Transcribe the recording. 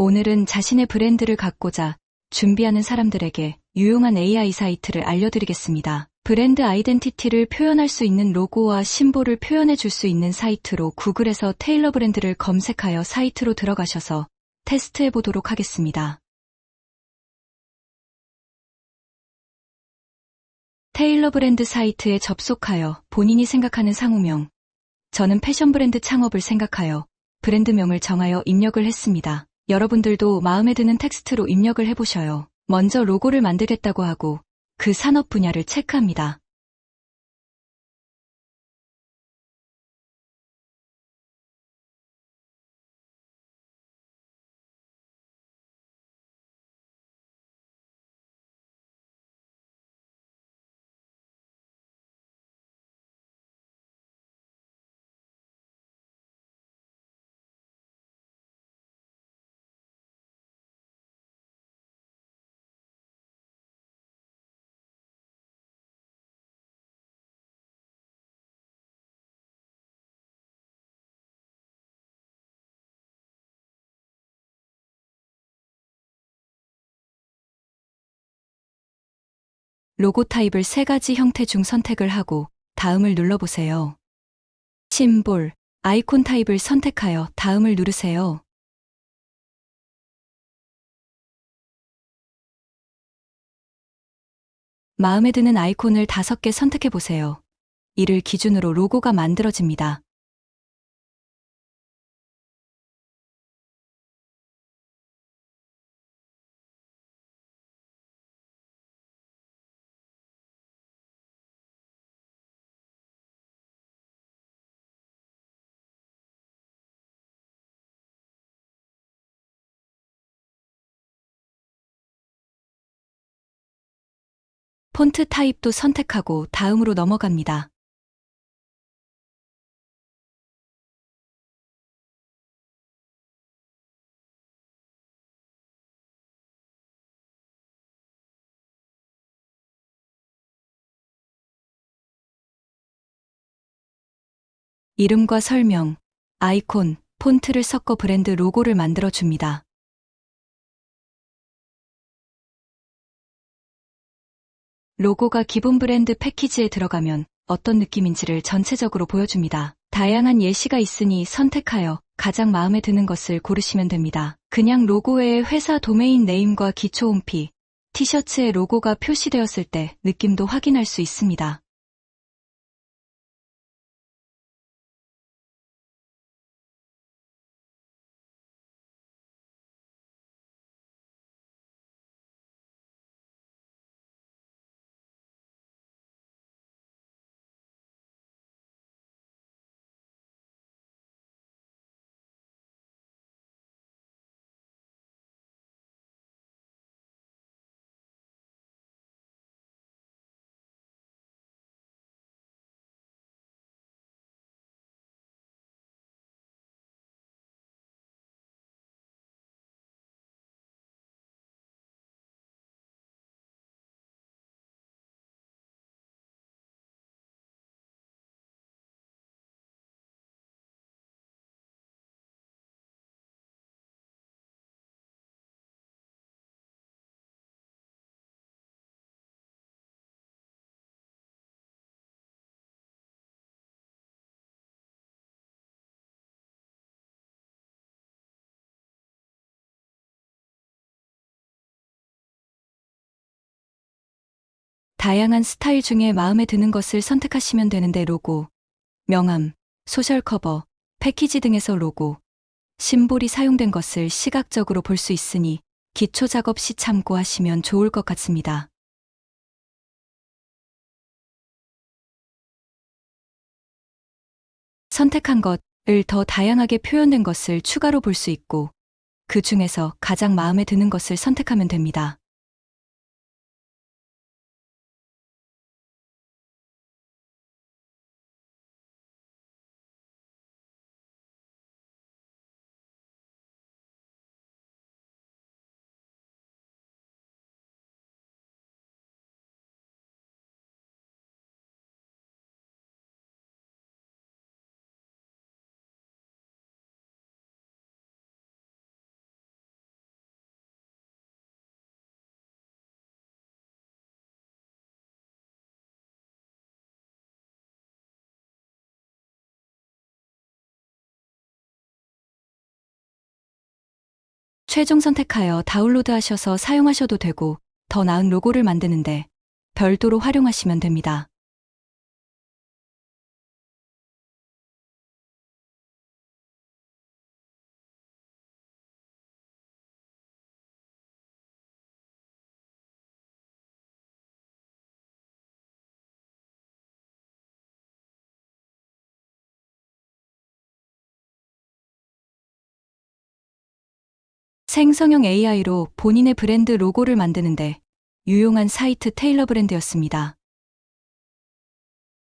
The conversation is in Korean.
오늘은 자신의 브랜드를 갖고자 준비하는 사람들에게 유용한 AI 사이트를 알려드리겠습니다. 브랜드 아이덴티티를 표현할 수 있는 로고와 심볼을 표현해 줄 수 있는 사이트로 구글에서 테일러 브랜드를 검색하여 사이트로 들어가셔서 테스트해 보도록 하겠습니다. 테일러 브랜드 사이트에 접속하여 본인이 생각하는 상호명, 저는 패션 브랜드 창업을 생각하여 브랜드명을 정하여 입력을 했습니다. 여러분들도 마음에 드는 텍스트로 입력을 해보셔요. 먼저 로고를 만들겠다고 하고 그 산업 분야를 체크합니다. 로고 타입을 세 가지 형태 중 선택을 하고 다음을 눌러보세요. 심볼, 아이콘 타입을 선택하여 다음을 누르세요. 마음에 드는 아이콘을 다섯 개 선택해 보세요. 이를 기준으로 로고가 만들어집니다. 폰트 타입도 선택하고 다음으로 넘어갑니다. 이름과 설명, 아이콘, 폰트를 섞어 브랜드 로고를 만들어 줍니다. 로고가 기본 브랜드 패키지에 들어가면 어떤 느낌인지를 전체적으로 보여줍니다. 다양한 예시가 있으니 선택하여 가장 마음에 드는 것을 고르시면 됩니다. 그냥 로고 외에 회사 도메인 네임과 기초 홈피, 티셔츠에 로고가 표시되었을 때 느낌도 확인할 수 있습니다. 다양한 스타일 중에 마음에 드는 것을 선택하시면 되는데 로고, 명함, 소셜 커버, 패키지 등에서 로고, 심볼이 사용된 것을 시각적으로 볼 수 있으니 기초 작업 시 참고하시면 좋을 것 같습니다. 선택한 것을 더 다양하게 표현된 것을 추가로 볼 수 있고, 그 중에서 가장 마음에 드는 것을 선택하면 됩니다. 최종 선택하여 다운로드 하셔서 사용하셔도 되고 더 나은 로고를 만드는데 별도로 활용하시면 됩니다. 생성형 AI로 본인의 브랜드 로고를 만드는데 유용한 사이트 테일러 브랜드였습니다.